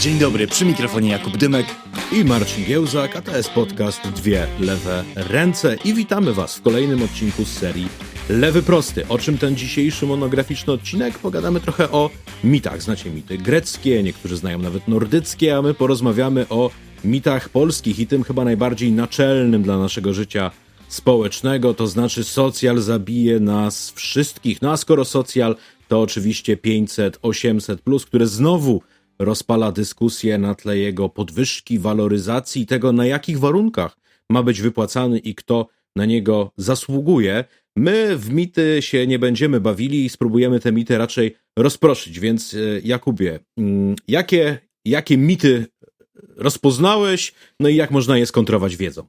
Dzień dobry, przy mikrofonie Jakub Dymek. i Marcin Giełzak, a to jest podcast Dwie Lewe Ręce i witamy Was w kolejnym odcinku z serii Lewy Prosty. O czym ten dzisiejszy monograficzny odcinek? Pogadamy trochę o mitach. Znacie mity greckie, niektórzy znają nawet nordyckie, a my porozmawiamy o mitach polskich i tym chyba najbardziej naczelnym dla naszego życia społecznego, to znaczy socjal zabije nas wszystkich. No a skoro socjal, to oczywiście 500, 800, plus, które znowu rozpala dyskusję na tle jego podwyżki, waloryzacji, tego na jakich warunkach ma być wypłacany i kto na niego zasługuje. My w mity się nie będziemy bawili i spróbujemy te mity raczej rozproszyć. Więc e, Jakubie, mm, jakie, jakie mity rozpoznałeś, no i jak można je skontrować wiedzą?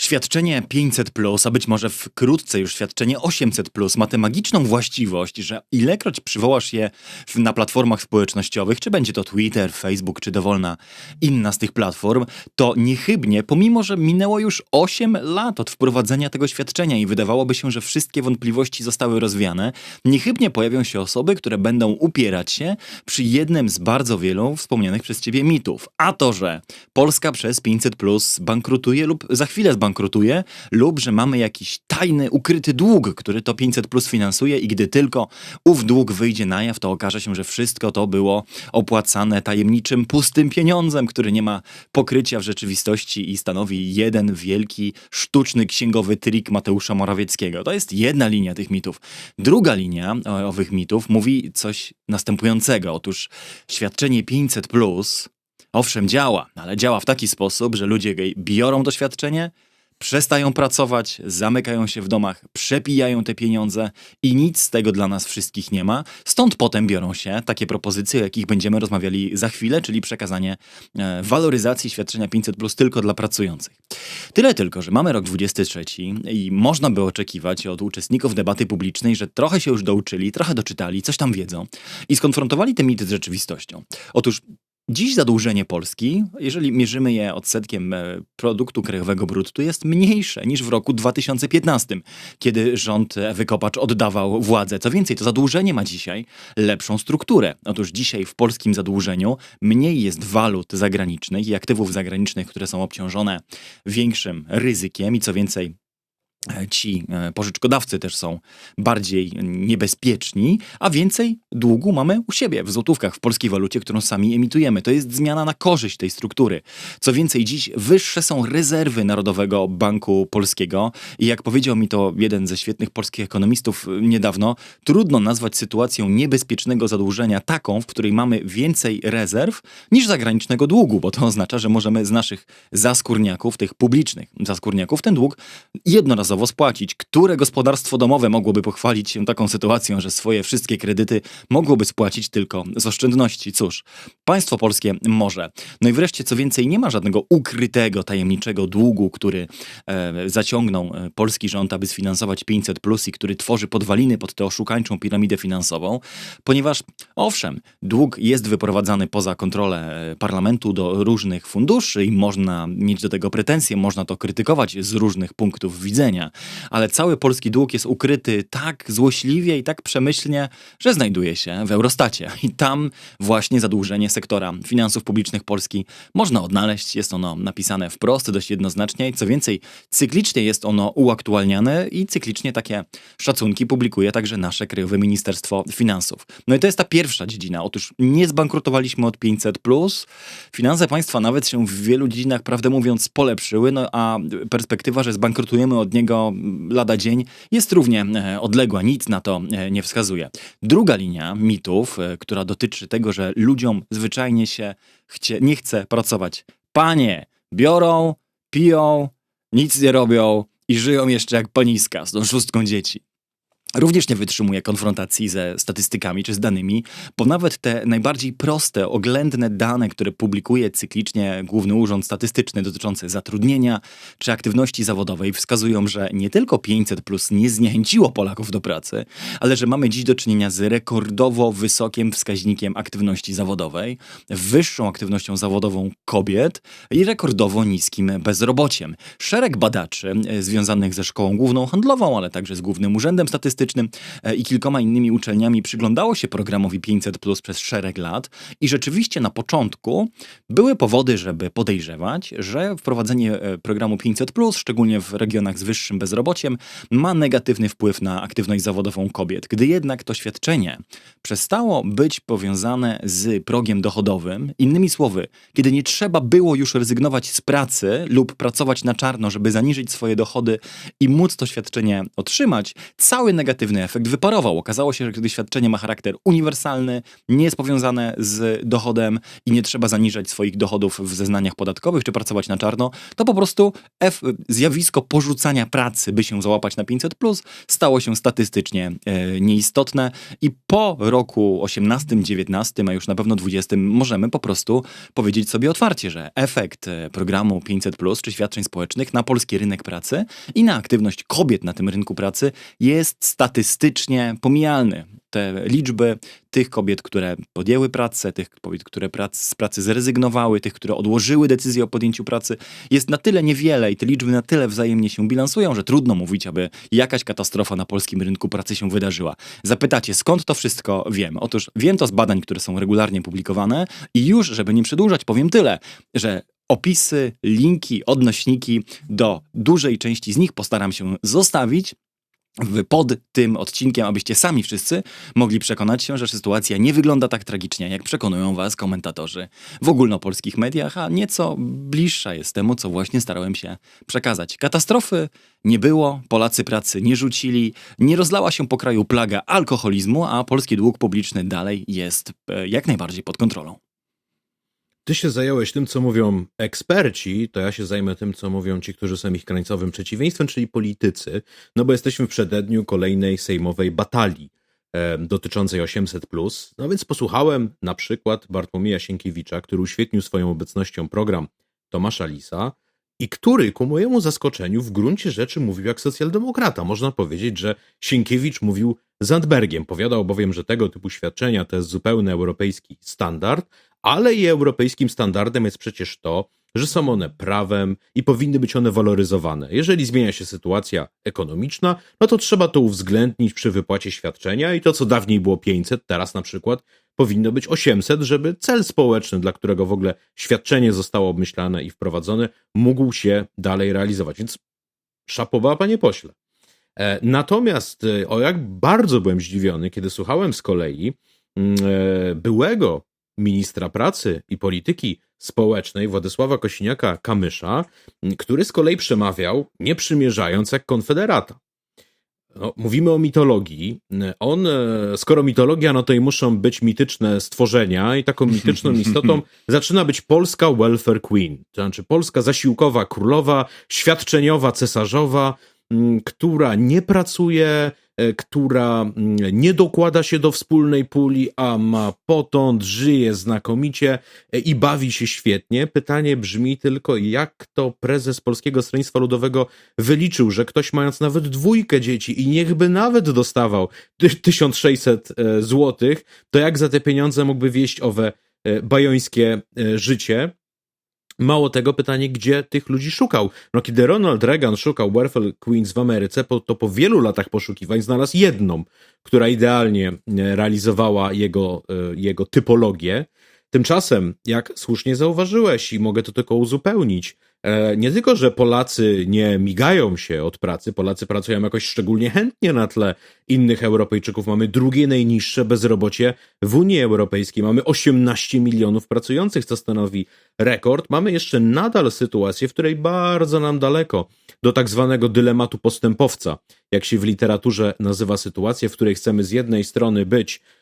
Świadczenie 500, a być może wkrótce już świadczenie 800, ma tę magiczną właściwość, że ilekroć przywołasz je w, na platformach społecznościowych, czy będzie to Twitter, Facebook, czy dowolna inna z tych platform, to niechybnie, pomimo że minęło już 8 lat od wprowadzenia tego świadczenia i wydawałoby się, że wszystkie wątpliwości zostały rozwiane, niechybnie pojawią się osoby, które będą upierać się przy jednym z bardzo wielu wspomnianych przez ciebie mitów. A to, że Polska przez 500 bankrutuje lub za chwilę zbankrutuje, bankrutuje, lub że mamy jakiś tajny, ukryty dług, który to 500 plus finansuje i gdy tylko ów dług wyjdzie na jaw, to okaże się, że wszystko to było opłacane tajemniczym, pustym pieniądzem, który nie ma pokrycia w rzeczywistości i stanowi jeden wielki, sztuczny księgowy trik Mateusza Morawieckiego. To jest jedna linia tych mitów. Druga linia owych mitów mówi coś następującego. Otóż świadczenie 500 plus owszem działa, ale działa w taki sposób, że ludzie biorą doświadczenie, przestają pracować, zamykają się w domach, przepijają te pieniądze i nic z tego dla nas wszystkich nie ma. Stąd potem biorą się takie propozycje, o jakich będziemy rozmawiali za chwilę, czyli przekazanie e, waloryzacji świadczenia 500 plus tylko dla pracujących. Tyle tylko, że mamy rok 23 i można by oczekiwać od uczestników debaty publicznej, że trochę się już douczyli, trochę doczytali, coś tam wiedzą i skonfrontowali te mity z rzeczywistością. Otóż Dziś zadłużenie Polski, jeżeli mierzymy je odsetkiem e, produktu krajowego brutto, jest mniejsze niż w roku 2015, kiedy rząd Ewy Kopacz oddawał władzę. Co więcej, to zadłużenie ma dzisiaj lepszą strukturę. Otóż dzisiaj w polskim zadłużeniu mniej jest walut zagranicznych i aktywów zagranicznych, które są obciążone większym ryzykiem i co więcej, ci e, pożyczkodawcy też są bardziej niebezpieczni, a więcej długu mamy u siebie w złotówkach, w polskiej walucie, którą sami emitujemy. To jest zmiana na korzyść tej struktury. Co więcej, dziś wyższe są rezerwy Narodowego Banku Polskiego i jak powiedział mi to jeden ze świetnych polskich ekonomistów niedawno, trudno nazwać sytuacją niebezpiecznego zadłużenia taką, w której mamy więcej rezerw niż zagranicznego długu, bo to oznacza, że możemy z naszych zaskórniaków, tych publicznych zaskórniaków, ten dług jednorazowo spłacić. Które gospodarstwo domowe mogłoby pochwalić się taką sytuacją, że swoje wszystkie kredyty mogłoby spłacić tylko z oszczędności? Cóż, państwo polskie może. No i wreszcie, co więcej, nie ma żadnego ukrytego, tajemniczego długu, który e, zaciągnął e, polski rząd, aby sfinansować 500 plus i który tworzy podwaliny pod tę oszukańczą piramidę finansową, ponieważ owszem, dług jest wyprowadzany poza kontrolę e, parlamentu do różnych funduszy i można mieć do tego pretensje, można to krytykować z różnych punktów widzenia ale cały polski dług jest ukryty tak złośliwie i tak przemyślnie, że znajduje się w Eurostacie. I tam właśnie zadłużenie sektora finansów publicznych Polski można odnaleźć. Jest ono napisane wprost, dość jednoznacznie co więcej, cyklicznie jest ono uaktualniane i cyklicznie takie szacunki publikuje także nasze Krajowe Ministerstwo Finansów. No i to jest ta pierwsza dziedzina. Otóż nie zbankrutowaliśmy od 500, finanse państwa nawet się w wielu dziedzinach, prawdę mówiąc, polepszyły, no a perspektywa, że zbankrutujemy od niego lada dzień jest równie e, odległa, nic na to e, nie wskazuje. Druga linia mitów, e, która dotyczy tego, że ludziom zwyczajnie się chcie, nie chce pracować. Panie, biorą, piją, nic nie robią i żyją jeszcze jak paniska z tą szóstką dzieci również nie wytrzymuje konfrontacji ze statystykami czy z danymi, bo nawet te najbardziej proste, oględne dane, które publikuje cyklicznie Główny Urząd Statystyczny dotyczące zatrudnienia czy aktywności zawodowej, wskazują, że nie tylko 500 plus nie zniechęciło Polaków do pracy, ale że mamy dziś do czynienia z rekordowo wysokim wskaźnikiem aktywności zawodowej, wyższą aktywnością zawodową kobiet i rekordowo niskim bezrobociem. Szereg badaczy e, związanych ze Szkołą Główną Handlową, ale także z Głównym Urzędem Statystycznym, Artystycznym e, i kilkoma innymi uczelniami przyglądało się programowi 500 plus przez szereg lat i rzeczywiście na początku były powody, żeby podejrzewać, że wprowadzenie e, programu 500 plus, szczególnie w regionach z wyższym bezrobociem, ma negatywny wpływ na aktywność zawodową kobiet. Gdy jednak to świadczenie przestało być powiązane z progiem dochodowym, innymi słowy, kiedy nie trzeba było już rezygnować z pracy lub pracować na czarno, żeby zaniżyć swoje dochody i móc to świadczenie otrzymać, cały negatywny efekt wyparował. Okazało się, że gdy świadczenie ma charakter uniwersalny, nie jest powiązane z dochodem i nie trzeba zaniżać swoich dochodów w zeznaniach podatkowych czy pracować na czarno, to po prostu F, zjawisko porzucania pracy, by się załapać na 500, stało się statystycznie e, nieistotne i po roku 18, 19, a już na pewno 20 możemy po prostu powiedzieć sobie otwarcie, że efekt e, programu 500 czy świadczeń społecznych na polski rynek pracy i na aktywność kobiet na tym rynku pracy jest statystycznie pomijalny. Te liczby tych kobiet, które podjęły pracę, tych kobiet, które prac, z pracy zrezygnowały, tych, które odłożyły decyzję o podjęciu pracy, jest na tyle niewiele i te liczby na tyle wzajemnie się bilansują, że trudno mówić, aby jakaś katastrofa na polskim rynku pracy się wydarzyła. Zapytacie, skąd to wszystko wiem? Otóż wiem to z badań, które są regularnie publikowane i już, żeby nie przedłużać, powiem tyle, że opisy, linki, odnośniki do dużej części z nich postaram się zostawić pod tym odcinkiem, abyście sami wszyscy mogli przekonać się, że sytuacja nie wygląda tak tragicznie, jak przekonują was komentatorzy w ogólnopolskich mediach, a nieco bliższa jest temu, co właśnie starałem się przekazać. Katastrofy nie było, Polacy pracy nie rzucili, nie rozlała się po kraju plaga alkoholizmu, a polski dług publiczny dalej jest e, jak najbardziej pod kontrolą. Ty się zająłeś tym, co mówią eksperci, to ja się zajmę tym, co mówią ci, którzy są ich krańcowym przeciwieństwem, czyli politycy, no bo jesteśmy w przededniu kolejnej sejmowej batalii e, dotyczącej 800. No więc posłuchałem na przykład Bartłomieja Sienkiewicza, który uświetnił swoją obecnością program Tomasza Lisa i który ku mojemu zaskoczeniu w gruncie rzeczy mówił jak socjaldemokrata. Można powiedzieć, że Sienkiewicz mówił Zandbergiem. Powiadał bowiem, że tego typu świadczenia to jest zupełny europejski standard, ale i europejskim standardem jest przecież to, że są one prawem i powinny być one waloryzowane. Jeżeli zmienia się sytuacja ekonomiczna, no to trzeba to uwzględnić przy wypłacie świadczenia i to, co dawniej było 500, teraz na przykład powinno być 800, żeby cel społeczny, dla którego w ogóle świadczenie zostało obmyślane i wprowadzone, mógł się dalej realizować. Więc szapowa, panie pośle. E, natomiast e, o jak bardzo byłem zdziwiony, kiedy słuchałem z kolei mm, e, byłego ministra pracy i polityki społecznej Władysława Kosiniaka-Kamysza, który z kolei przemawiał, nie przymierzając jak konfederata. No, mówimy o mitologii. On, e, skoro mitologia, no to i muszą być mityczne stworzenia, i taką mityczną istotą zaczyna być polska welfare queen, to znaczy polska zasiłkowa królowa, świadczeniowa cesarzowa, która nie pracuje, która mm, nie dokłada się do wspólnej puli, a ma potąd, żyje znakomicie e, i bawi się świetnie. Pytanie brzmi tylko, jak to prezes Polskiego Stronnictwa Ludowego wyliczył, że ktoś mając nawet dwójkę dzieci i niechby nawet dostawał 1600 e, złotych, to jak za te pieniądze mógłby wieść owe bajońskie życie? Mało tego, pytanie, gdzie tych ludzi szukał. No, kiedy Ronald Reagan szukał Werfel Queens w Ameryce, to po wielu latach poszukiwań znalazł jedną, która idealnie e, realizowała jego, e, jego typologię. Tymczasem, jak słusznie zauważyłeś, i mogę to tylko uzupełnić, nie tylko, że Polacy nie migają się od pracy, Polacy pracują jakoś szczególnie chętnie na tle innych Europejczyków. Mamy drugie najniższe bezrobocie w Unii Europejskiej. Mamy 18 milionów pracujących, co stanowi rekord. Mamy jeszcze nadal sytuację, w której bardzo nam daleko do tak zwanego dylematu postępowca, jak się w literaturze nazywa sytuację, w której chcemy z jednej strony być E,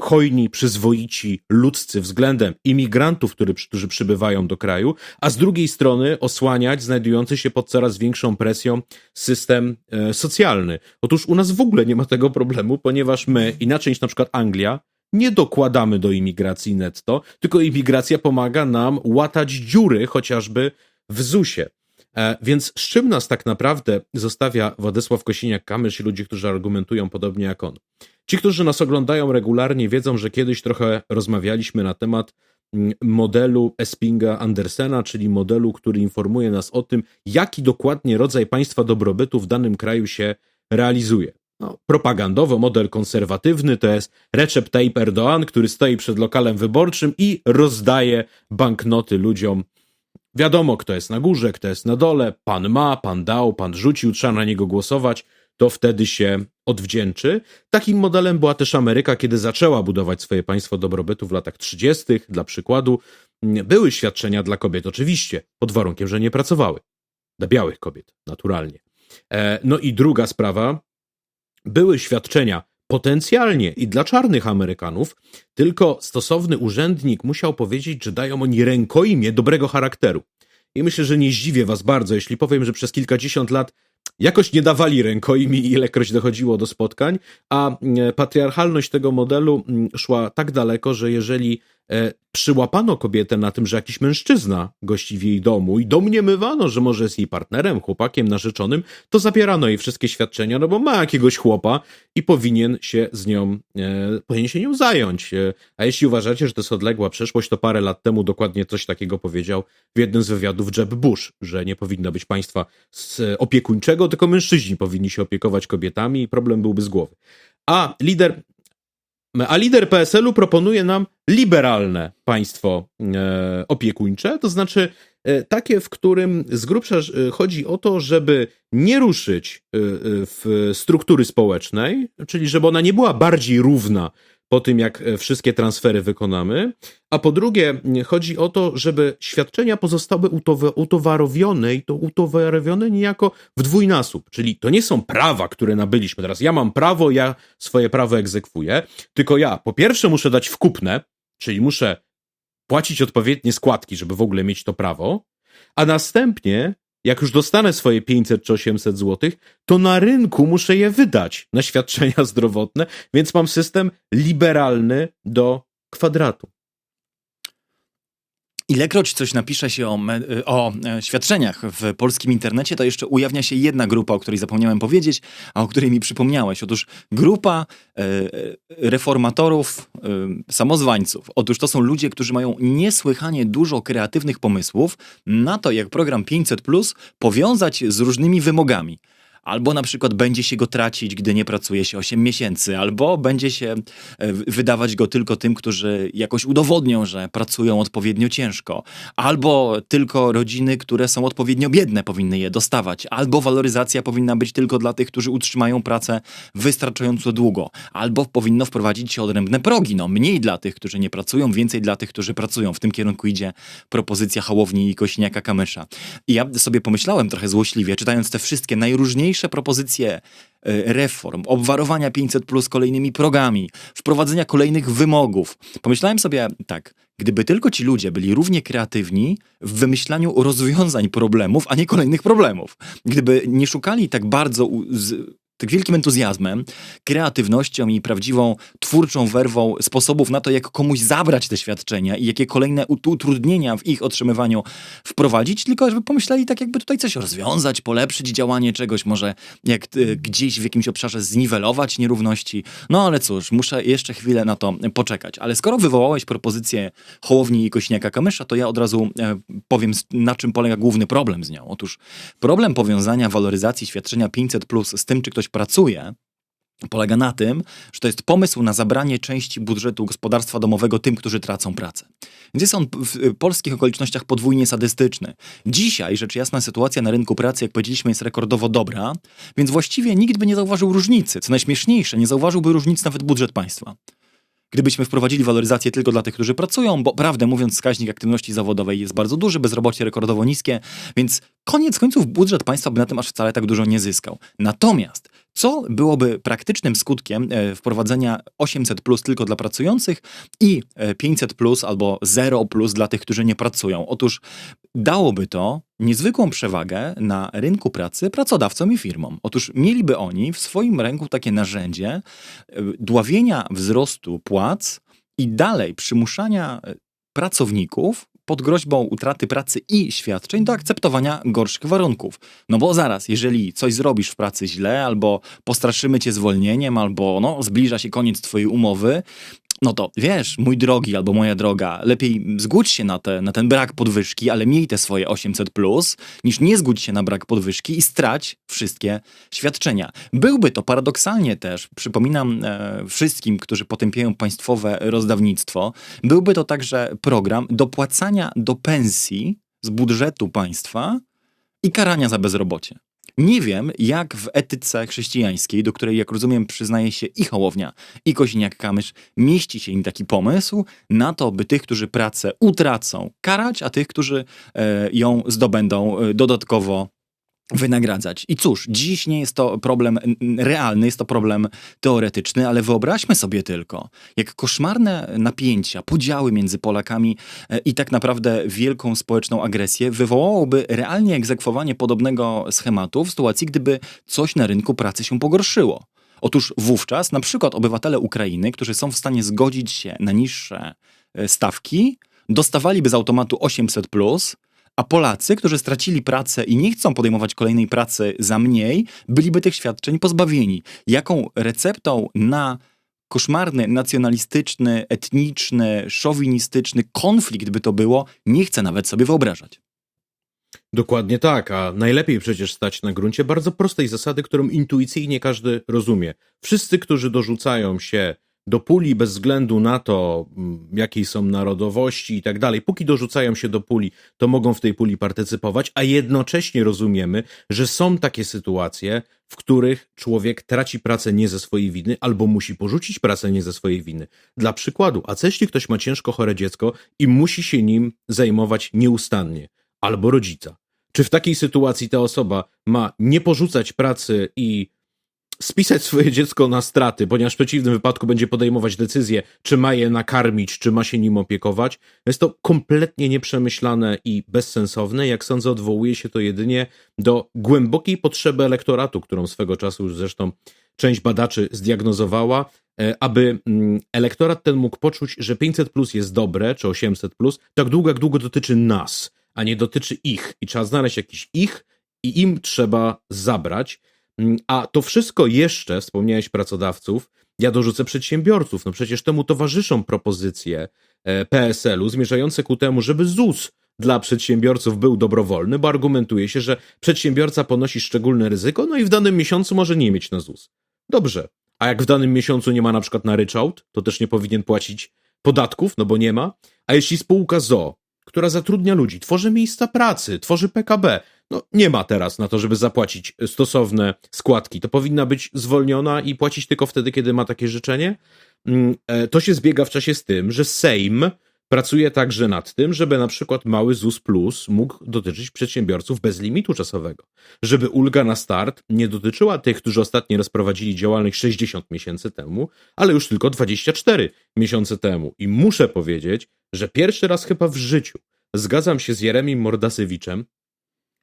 hojni, przyzwoici, ludzcy względem imigrantów, który, którzy przybywają do kraju, a z drugiej strony osłaniać znajdujący się pod coraz większą presją system e, socjalny. Otóż u nas w ogóle nie ma tego problemu, ponieważ my, inaczej niż na przykład Anglia, nie dokładamy do imigracji netto, tylko imigracja pomaga nam łatać dziury chociażby w ZUS-ie. E, więc z czym nas tak naprawdę zostawia Władysław Kosiniak-Kamysz i ludzie, którzy argumentują podobnie jak on? Ci, którzy nas oglądają regularnie, wiedzą, że kiedyś trochę rozmawialiśmy na temat mm, modelu Espinga Andersena, czyli modelu, który informuje nas o tym, jaki dokładnie rodzaj państwa dobrobytu w danym kraju się realizuje. no, propagandowo, model konserwatywny to jest Recep Tayyip Erdoğan, który stoi przed lokalem wyborczym i rozdaje banknoty ludziom. Wiadomo, kto jest na górze, kto jest na dole. Pan ma, pan dał, pan rzucił, trzeba na niego głosować. To wtedy się odwdzięczy. Takim modelem była też Ameryka, kiedy zaczęła budować swoje państwo dobrobytu w latach 30. Dla przykładu, były świadczenia dla kobiet, oczywiście, pod warunkiem, że nie pracowały. Dla białych kobiet, naturalnie. E, no i druga sprawa, były świadczenia potencjalnie i dla czarnych Amerykanów, tylko stosowny urzędnik musiał powiedzieć, że dają oni rękojmie dobrego charakteru. I myślę, że nie zdziwię was bardzo, jeśli powiem, że przez kilkadziesiąt lat jakoś nie dawali rękojmi, ilekroć dochodziło do spotkań, a mm, patriarchalność tego modelu mm, szła tak daleko, że jeżeli przyłapano kobietę na tym, że jakiś mężczyzna gości w jej domu i domniemywano, że może jest jej partnerem, chłopakiem, narzeczonym, to zabierano jej wszystkie świadczenia, no bo ma jakiegoś chłopa i powinien się z nią, e, powinien się nią zająć. E, a jeśli uważacie, że to jest odległa przeszłość, to parę lat temu dokładnie coś takiego powiedział w jednym z wywiadów Jeb Bush, że nie powinno być państwa e, opiekuńczego, tylko mężczyźni powinni się opiekować kobietami i problem byłby z głowy. A lider a lider PSL-u proponuje nam liberalne państwo e, opiekuńcze, to znaczy e, takie, w którym z grubsza e, chodzi o to, żeby nie ruszyć w struktury społecznej, czyli żeby ona nie była bardziej równa po tym, jak e, wszystkie transfery wykonamy, a po drugie chodzi o to, żeby świadczenia pozostały utowarowione i to utowarowione niejako w dwójnasób, czyli to nie są prawa, które nabyliśmy. Teraz ja mam prawo, ja swoje prawo egzekwuję, tylko ja po pierwsze muszę dać w kupne, czyli muszę płacić odpowiednie składki, żeby w ogóle mieć to prawo, a następnie jak już dostanę swoje 500 czy 800 zł, to na rynku muszę je wydać na świadczenia zdrowotne, więc mam system liberalny do kwadratu. Ilekroć coś napisze się o, o, e, świadczeniach w polskim internecie, to jeszcze ujawnia się jedna grupa, o której zapomniałem powiedzieć, a o której mi przypomniałeś. Otóż grupa e reformatorów, e, samozwańców. Otóż to są ludzie, którzy mają niesłychanie dużo kreatywnych pomysłów na to, jak program 500 Plus powiązać z różnymi wymogami albo na przykład będzie się go tracić, gdy nie pracuje się 8 miesięcy, albo będzie się e, wydawać go tylko tym, którzy jakoś udowodnią, że pracują odpowiednio ciężko, albo tylko rodziny, które są odpowiednio biedne powinny je dostawać, albo waloryzacja powinna być tylko dla tych, którzy utrzymają pracę wystarczająco długo, albo powinno wprowadzić się odrębne progi, no mniej dla tych, którzy nie pracują, więcej dla tych, którzy pracują. W tym kierunku idzie propozycja Hołowni i Kośniaka-Kamysza. I ja sobie pomyślałem trochę złośliwie, czytając te wszystkie najróżniejsze najróżniejsze propozycje e, reform, obwarowania 500 plus kolejnymi progami, wprowadzenia kolejnych wymogów. Pomyślałem sobie tak, gdyby tylko ci ludzie byli równie kreatywni w wymyślaniu rozwiązań problemów, a nie kolejnych problemów. Gdyby nie szukali tak bardzo tak wielkim entuzjazmem, kreatywnością i prawdziwą twórczą werwą sposobów na to, jak komuś zabrać te świadczenia i jakie kolejne utrudnienia w ich otrzymywaniu wprowadzić, tylko żeby pomyśleli tak, jakby tutaj coś rozwiązać, polepszyć działanie czegoś, może jak y, gdzieś w jakimś obszarze zniwelować nierówności. No ale cóż, muszę jeszcze chwilę na to poczekać. Ale skoro wywołałeś propozycję Hołowni i Kośniaka-Kamysza, to ja od razu e, powiem, na czym polega główny problem z nią. Otóż problem powiązania waloryzacji świadczenia 500 plus z tym, czy ktoś pracuje, polega na tym, że to jest pomysł na zabranie części budżetu gospodarstwa domowego tym, którzy tracą pracę. Więc jest on w polskich okolicznościach podwójnie sadystyczny. Dzisiaj, rzecz jasna, sytuacja na rynku pracy, jak powiedzieliśmy, jest rekordowo dobra, więc właściwie nikt by nie zauważył różnicy. Co najśmieszniejsze, nie zauważyłby różnicy nawet budżet państwa gdybyśmy wprowadzili waloryzację tylko dla tych, którzy pracują, bo prawdę mówiąc, wskaźnik aktywności zawodowej jest bardzo duży, bezrobocie rekordowo niskie, więc koniec końców budżet państwa by na tym aż wcale tak dużo nie zyskał. Natomiast co byłoby praktycznym skutkiem e, wprowadzenia 800 plus tylko dla pracujących i 500 e, plus albo 0 plus dla tych, którzy nie pracują? Otóż dałoby to niezwykłą przewagę na rynku pracy pracodawcom i firmom. Otóż mieliby oni w swoim ręku takie narzędzie e, dławienia wzrostu płac i dalej przymuszania pracowników pod groźbą utraty pracy i świadczeń do akceptowania gorszych warunków. No bo zaraz, jeżeli coś zrobisz w pracy źle, albo postraszymy cię zwolnieniem, albo no, zbliża się koniec twojej umowy, no to wiesz, mój drogi albo moja droga, lepiej zgódź się na, te, na ten brak podwyżki, ale miej te swoje 800, plus, niż nie zgódź się na brak podwyżki i strać wszystkie świadczenia. Byłby to paradoksalnie też, przypominam e, wszystkim, którzy potępiają państwowe rozdawnictwo, byłby to także program dopłacania do pensji z budżetu państwa i karania za bezrobocie. Nie wiem, jak w etyce chrześcijańskiej, do której, jak rozumiem, przyznaje się i Hołownia, i Kosiniak-Kamysz, mieści się im taki pomysł na to, by tych, którzy pracę utracą, karać, a tych, którzy e, ją zdobędą, e, dodatkowo wynagradzać. I cóż, dziś nie jest to problem realny, jest to problem teoretyczny, ale wyobraźmy sobie tylko, jak koszmarne napięcia, podziały między Polakami e, i tak naprawdę wielką społeczną agresję wywołałoby realnie egzekwowanie podobnego schematu w sytuacji, gdyby coś na rynku pracy się pogorszyło. Otóż wówczas na przykład obywatele Ukrainy, którzy są w stanie zgodzić się na niższe e, stawki, dostawaliby z automatu 800 plus, a Polacy, którzy stracili pracę i nie chcą podejmować kolejnej pracy za mniej, byliby tych świadczeń pozbawieni. Jaką receptą na koszmarny, nacjonalistyczny, etniczny, szowinistyczny konflikt by to było, nie chcę nawet sobie wyobrażać. Dokładnie tak, a najlepiej przecież stać na gruncie bardzo prostej zasady, którą intuicyjnie każdy rozumie. Wszyscy, którzy dorzucają się do puli bez względu na to, jakiej są narodowości i tak dalej, póki dorzucają się do puli, to mogą w tej puli partycypować, a jednocześnie rozumiemy, że są takie sytuacje, w których człowiek traci pracę nie ze swojej winy, albo musi porzucić pracę nie ze swojej winy. Dla przykładu, a co jeśli ktoś ma ciężko chore dziecko i musi się nim zajmować nieustannie, albo rodzica? Czy w takiej sytuacji ta osoba ma nie porzucać pracy i spisać swoje dziecko na straty, ponieważ w przeciwnym wypadku będzie podejmować decyzję, czy ma je nakarmić, czy ma się nim opiekować. Jest to kompletnie nieprzemyślane i bezsensowne. Jak sądzę, odwołuje się to jedynie do głębokiej potrzeby elektoratu, którą swego czasu już zresztą część badaczy zdiagnozowała, e, aby mm, elektorat ten mógł poczuć, że 500 plus jest dobre, czy 800 plus, tak długo jak długo dotyczy nas, a nie dotyczy ich. I trzeba znaleźć jakiś ich i im trzeba zabrać. Mm, A to wszystko jeszcze, wspomniałeś pracodawców, ja dorzucę przedsiębiorców. No przecież temu towarzyszą propozycje e, PSL-u zmierzające ku temu, żeby ZUS dla przedsiębiorców był dobrowolny, bo argumentuje się, że przedsiębiorca ponosi szczególne ryzyko, no i w danym miesiącu może nie mieć na ZUS. Dobrze. A jak w danym miesiącu nie ma na przykład na ryczałt, to też nie powinien płacić podatków, no bo nie ma. A jeśli spółka ZO, która zatrudnia ludzi, tworzy miejsca pracy, tworzy PKB, no nie ma teraz na to, żeby zapłacić stosowne składki. To powinna być zwolniona i płacić tylko wtedy, kiedy ma takie życzenie. Mm, e, To się zbiega w czasie z tym, że Sejm pracuje także nad tym, żeby na przykład mały ZUS Plus mógł dotyczyć przedsiębiorców bez limitu czasowego. Żeby ulga na start nie dotyczyła tych, którzy ostatnio rozprowadzili działalność 60 miesięcy temu, ale już tylko 24 miesiące temu. I muszę powiedzieć, że pierwszy raz chyba w życiu zgadzam się z Jeremim Mordasewiczem,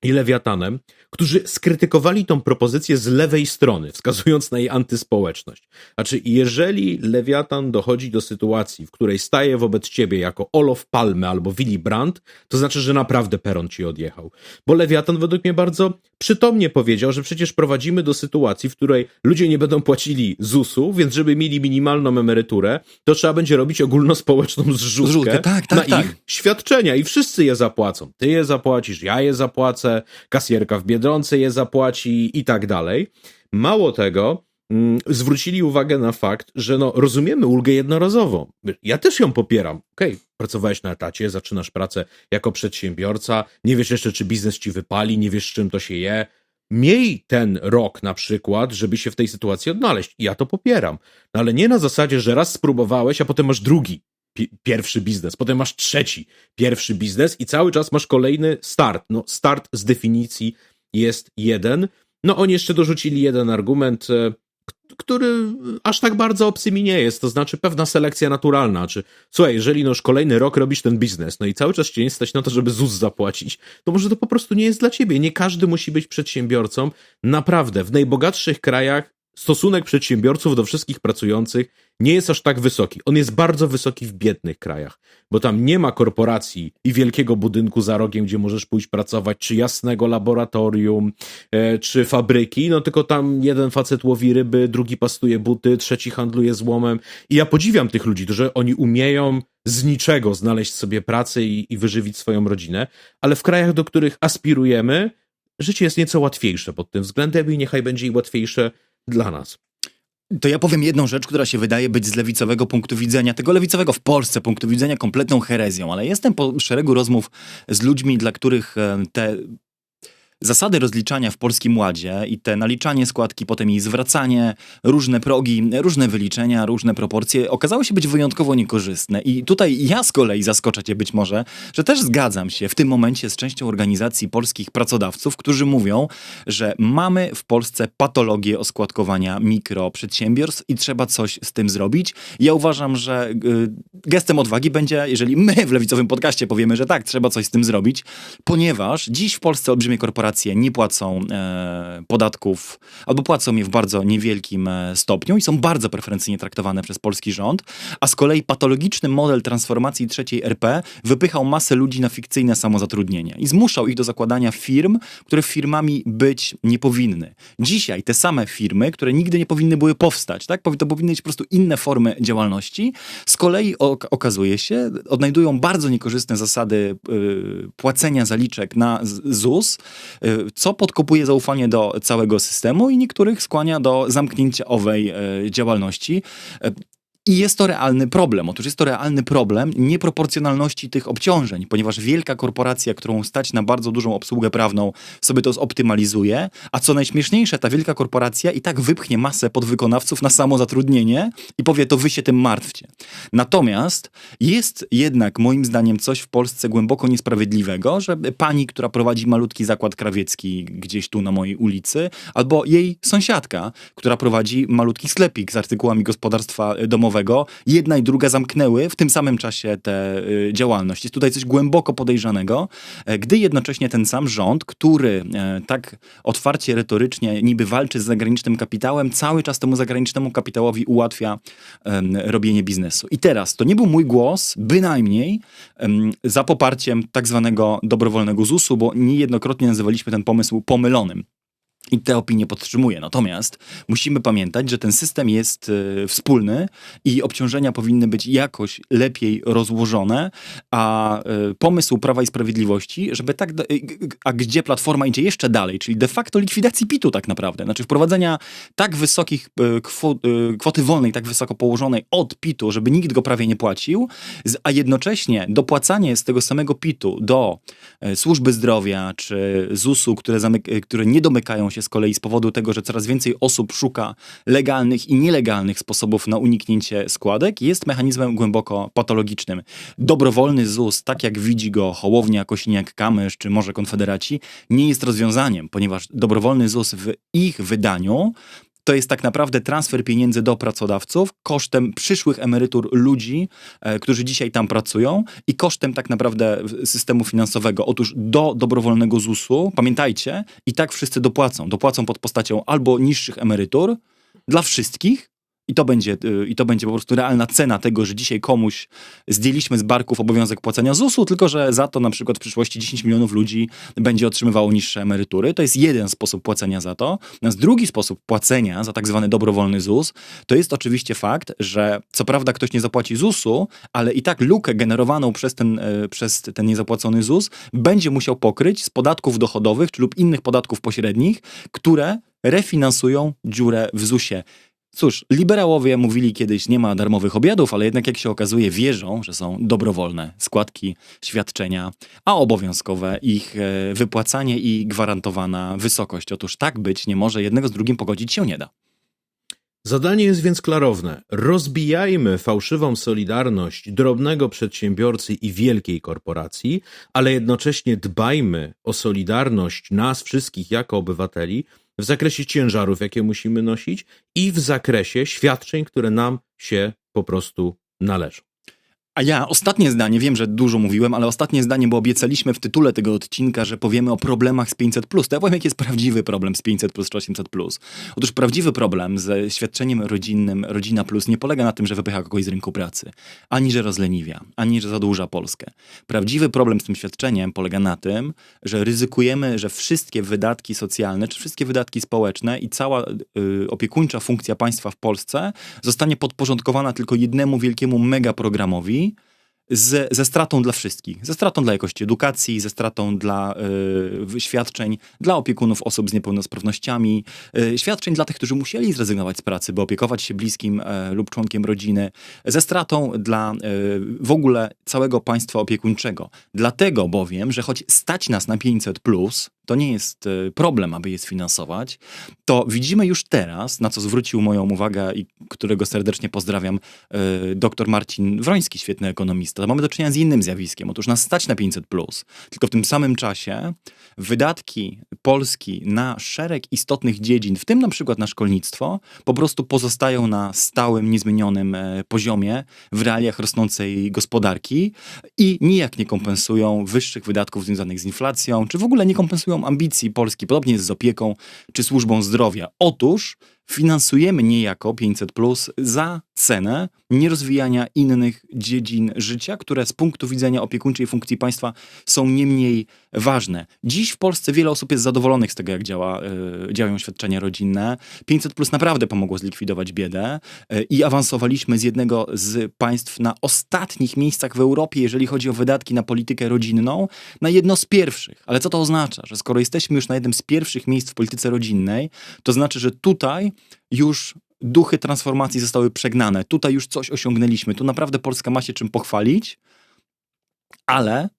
i Lewiatanem, którzy skrytykowali tą propozycję z lewej strony, wskazując na jej antyspołeczność. Znaczy, jeżeli Lewiatan dochodzi do sytuacji, w której staje wobec ciebie jako Olof Palme albo Willy Brandt, to znaczy, że naprawdę peron ci odjechał. Bo Lewiatan według mnie bardzo przytomnie powiedział, że przecież prowadzimy do sytuacji, w której ludzie nie będą płacili ZUS-u, więc żeby mieli minimalną emeryturę, to trzeba będzie robić ogólnospołeczną zrzutkę, Zrzutkę, tak, tak, na tak. ich świadczenia i wszyscy je zapłacą. Ty je zapłacisz, ja je zapłacę, kasjerka w Biedronce je zapłaci i tak dalej. Mało tego, zwrócili uwagę na fakt, że no, rozumiemy ulgę jednorazową. Ja też ją popieram. Okej, pracowałeś na etacie, zaczynasz pracę jako przedsiębiorca, nie wiesz jeszcze, czy biznes ci wypali, nie wiesz, czym to się je. Miej ten rok na przykład, żeby się w tej sytuacji odnaleźć. Ja to popieram. No ale nie na zasadzie, że raz spróbowałeś, a potem masz drugi pi- pierwszy biznes, potem masz trzeci pierwszy biznes i cały czas masz kolejny start. No, start z definicji jest jeden. No, oni jeszcze dorzucili jeden argument, e, który aż tak bardzo obcy mi nie jest, to znaczy pewna selekcja naturalna. Czy słuchaj, jeżeli już kolejny rok robisz ten biznes, no i cały czas cię nie stać na to, żeby ZUS zapłacić, to może to po prostu nie jest dla ciebie. Nie każdy musi być przedsiębiorcą. Naprawdę, w najbogatszych krajach stosunek przedsiębiorców do wszystkich pracujących nie jest aż tak wysoki. On jest bardzo wysoki w biednych krajach, bo tam nie ma korporacji i wielkiego budynku za rogiem, gdzie możesz pójść pracować, czy jasnego laboratorium, e, czy fabryki, no tylko tam jeden facet łowi ryby, drugi pastuje buty, trzeci handluje złomem. I ja podziwiam tych ludzi, że oni umieją z niczego znaleźć sobie pracę i, i wyżywić swoją rodzinę, ale w krajach, do których aspirujemy, życie jest nieco łatwiejsze pod tym względem i niechaj będzie i łatwiejsze dla nas. To ja powiem jedną rzecz, która się wydaje być z lewicowego punktu widzenia, tego lewicowego w Polsce punktu widzenia kompletną herezją, ale jestem po szeregu rozmów z ludźmi, dla których e, te Zasady rozliczania w Polskim Ładzie i te naliczanie składki, potem jej zwracanie, różne progi, różne wyliczenia, różne proporcje okazały się być wyjątkowo niekorzystne. I tutaj ja z kolei zaskoczę cię być może, że też zgadzam się w tym momencie z częścią organizacji polskich pracodawców, którzy mówią, że mamy w Polsce patologię oskładkowania mikroprzedsiębiorstw i trzeba coś z tym zrobić. Ja uważam, że y, gestem odwagi będzie, jeżeli my w lewicowym podcaście powiemy, że tak, trzeba coś z tym zrobić, ponieważ dziś w Polsce olbrzymie korporacje korporacje nie płacą e, podatków albo płacą je w bardzo niewielkim e, stopniu i są bardzo preferencyjnie traktowane przez polski rząd, a z kolei patologiczny model transformacji trzeciej RP wypychał masę ludzi na fikcyjne samozatrudnienie i zmuszał ich do zakładania firm, które firmami być nie powinny. Dzisiaj te same firmy, które nigdy nie powinny były powstać, tak? to powinny być po prostu inne formy działalności, z kolei ok okazuje się, odnajdują bardzo niekorzystne zasady y, płacenia zaliczek na ZUS, co podkopuje zaufanie do całego systemu i niektórych skłania do zamknięcia owej y, działalności. I jest to realny problem. Otóż jest to realny problem nieproporcjonalności tych obciążeń, ponieważ wielka korporacja, którą stać na bardzo dużą obsługę prawną, sobie to zoptymalizuje, a co najśmieszniejsze, ta wielka korporacja i tak wypchnie masę podwykonawców na samo zatrudnienie i powie, to wy się tym martwcie. Natomiast jest jednak moim zdaniem coś w Polsce głęboko niesprawiedliwego, że pani, która prowadzi malutki zakład krawiecki gdzieś tu na mojej ulicy, albo jej sąsiadka, która prowadzi malutki sklepik z artykułami gospodarstwa domowego, jedna i druga zamknęły w tym samym czasie tę y, działalność. Jest tutaj coś głęboko podejrzanego, e, gdy jednocześnie ten sam rząd, który e, tak otwarcie, retorycznie niby walczy z zagranicznym kapitałem, cały czas temu zagranicznemu kapitałowi ułatwia robienie biznesu. I teraz, to nie był mój głos, bynajmniej za poparciem tak zwanego dobrowolnego ZUS-u, bo niejednokrotnie nazywaliśmy ten pomysł pomylonym. I te opinie podtrzymuję. Natomiast musimy pamiętać, że ten system jest y, wspólny i obciążenia powinny być jakoś lepiej rozłożone, a y, pomysł Prawa i Sprawiedliwości, żeby tak, y, a gdzie Platforma idzie jeszcze dalej, czyli de facto likwidacji PIT-u tak naprawdę, znaczy wprowadzenia tak wysokich kwot, kwoty wolnej, tak wysoko położonej od PIT-u, żeby nikt go prawie nie płacił, a jednocześnie dopłacanie z tego samego PIT-u do służby zdrowia czy ZUS-u, które, które nie domykają się z kolei z powodu tego, że coraz więcej osób szuka legalnych i nielegalnych sposobów na uniknięcie składek, jest mechanizmem głęboko patologicznym. Dobrowolny ZUS, tak jak widzi go Hołownia, Kosiniak-Kamysz czy może Konfederaci, nie jest rozwiązaniem, ponieważ dobrowolny ZUS w ich wydaniu to jest tak naprawdę transfer pieniędzy do pracodawców kosztem przyszłych emerytur ludzi, e, którzy dzisiaj tam pracują i kosztem tak naprawdę systemu finansowego. Otóż do dobrowolnego ZUS-u, pamiętajcie, i tak wszyscy dopłacą. Dopłacą pod postacią albo niższych emerytur dla wszystkich, i to, będzie, y, I to będzie po prostu realna cena tego, że dzisiaj komuś zdjęliśmy z barków obowiązek płacenia ZUS-u, tylko że za to na przykład w przyszłości 10 milionów ludzi będzie otrzymywało niższe emerytury. To jest jeden sposób płacenia za to. Natomiast drugi sposób płacenia za tak zwany dobrowolny ZUS to jest oczywiście fakt, że co prawda ktoś nie zapłaci ZUS-u, ale i tak lukę generowaną przez ten, y, przez ten niezapłacony ZUS będzie musiał pokryć z podatków dochodowych czy lub innych podatków pośrednich, które refinansują dziurę w ZUS-ie. Cóż, liberałowie mówili kiedyś, nie ma darmowych obiadów, ale jednak jak się okazuje, wierzą, że są dobrowolne składki, świadczenia, a obowiązkowe ich e, wypłacanie i gwarantowana wysokość. Otóż tak być nie może, jednego z drugim pogodzić się nie da. Zadanie jest więc klarowne. Rozbijajmy fałszywą solidarność drobnego przedsiębiorcy i wielkiej korporacji, ale jednocześnie dbajmy o solidarność nas wszystkich jako obywateli w zakresie ciężarów, jakie musimy nosić i w zakresie świadczeń, które nam się po prostu należą. A ja ostatnie zdanie, wiem, że dużo mówiłem, ale ostatnie zdanie, bo obiecaliśmy w tytule tego odcinka, że powiemy o problemach z 500. To ja powiem, jaki jest prawdziwy problem z 500 plus czy 800. Otóż prawdziwy problem ze świadczeniem rodzinnym Rodzina Plus nie polega na tym, że wypycha kogoś z rynku pracy, ani że rozleniwia, ani że zadłuża Polskę. Prawdziwy problem z tym świadczeniem polega na tym, że ryzykujemy, że wszystkie wydatki socjalne, czy wszystkie wydatki społeczne i cała y, opiekuńcza funkcja państwa w Polsce zostanie podporządkowana tylko jednemu wielkiemu megaprogramowi, z, ze stratą dla wszystkich. Ze stratą dla jakości edukacji, ze stratą dla y, świadczeń dla opiekunów osób z niepełnosprawnościami, y, świadczeń dla tych, którzy musieli zrezygnować z pracy, by opiekować się bliskim y, lub członkiem rodziny, ze stratą dla w ogóle całego państwa opiekuńczego. Dlatego bowiem, że choć stać nas na 500, to nie jest problem, aby je sfinansować, to widzimy już teraz, na co zwrócił moją uwagę i którego serdecznie pozdrawiam, dr Marcin Wroński, świetny ekonomista. Mamy do czynienia z innym zjawiskiem. Otóż nas stać na 500, tylko w tym samym czasie wydatki Polski na szereg istotnych dziedzin, w tym na przykład na szkolnictwo, po prostu pozostają na stałym, niezmienionym e, poziomie w realiach rosnącej gospodarki i nijak nie kompensują wyższych wydatków związanych z inflacją, czy w ogóle nie kompensują ambicji Polski, podobnie jest z opieką czy służbą zdrowia. Otóż finansujemy niejako 500 plus za cenę nierozwijania innych dziedzin życia, które z punktu widzenia opiekuńczej funkcji państwa są nie mniej ważne. Dziś w Polsce wiele osób jest zadowolonych z tego, jak działa, y, działają świadczenia rodzinne. 500 plus naprawdę pomogło zlikwidować biedę y, i awansowaliśmy z jednego z państw na ostatnich miejscach w Europie, jeżeli chodzi o wydatki na politykę rodzinną, na jedno z pierwszych. Ale co to oznacza? Że skoro jesteśmy już na jednym z pierwszych miejsc w polityce rodzinnej, to znaczy, że tutaj już duchy transformacji zostały przegnane. Tutaj już coś osiągnęliśmy. Tu naprawdę Polska ma się czym pochwalić, ale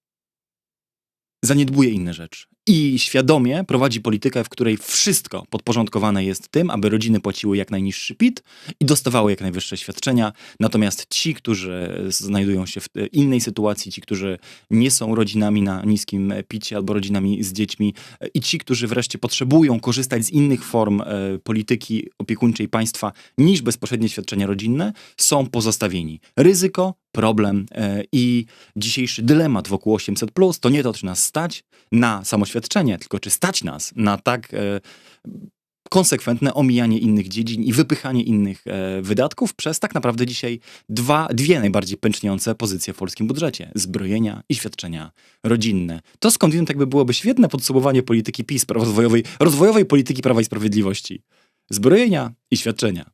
zaniedbuje inne rzeczy i świadomie prowadzi politykę, w której wszystko podporządkowane jest tym, aby rodziny płaciły jak najniższy PIT i dostawały jak najwyższe świadczenia. Natomiast ci, którzy znajdują się w innej sytuacji, ci, którzy nie są rodzinami na niskim picie albo rodzinami z dziećmi i ci, którzy wreszcie potrzebują korzystać z innych form e, polityki opiekuńczej państwa niż bezpośrednie świadczenia rodzinne, są pozostawieni. Ryzyko, problem e, i dzisiejszy dylemat wokół 800 to nie to, czy nas stać na samoświadczenie, tylko czy stać nas na tak e, konsekwentne omijanie innych dziedzin i wypychanie innych e, wydatków przez tak naprawdę dzisiaj dwa, dwie najbardziej pęczniące pozycje w polskim budżecie. Zbrojenia i świadczenia rodzinne. To skądinąd jakby byłoby świetne podsumowanie polityki PiS, rozwojowej, rozwojowej polityki Prawa i Sprawiedliwości. Zbrojenia i świadczenia.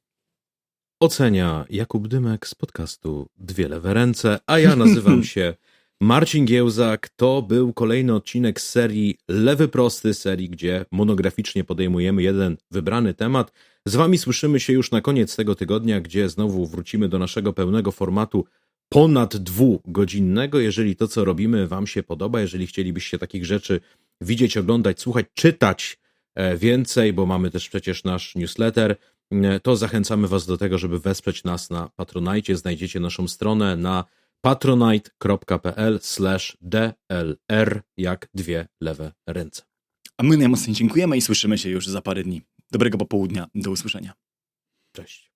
Ocenia Jakub Dymek z podcastu Dwie Lewe Ręce, a ja nazywam się Marcin Giełzak to był kolejny odcinek z serii Lewy Prosty, serii, gdzie monograficznie podejmujemy jeden wybrany temat. Z Wami słyszymy się już na koniec tego tygodnia, gdzie znowu wrócimy do naszego pełnego formatu ponad dwugodzinnego. Jeżeli to, co robimy, Wam się podoba, jeżeli chcielibyście takich rzeczy widzieć, oglądać, słuchać, czytać e, więcej, bo mamy też przecież nasz newsletter, to zachęcamy Was do tego, żeby wesprzeć nas na Patronajcie. Znajdziecie naszą stronę na patronite.pl dlr jak dwie lewe ręce. A my najmocniej dziękujemy i słyszymy się już za parę dni. Dobrego popołudnia, do usłyszenia. Cześć.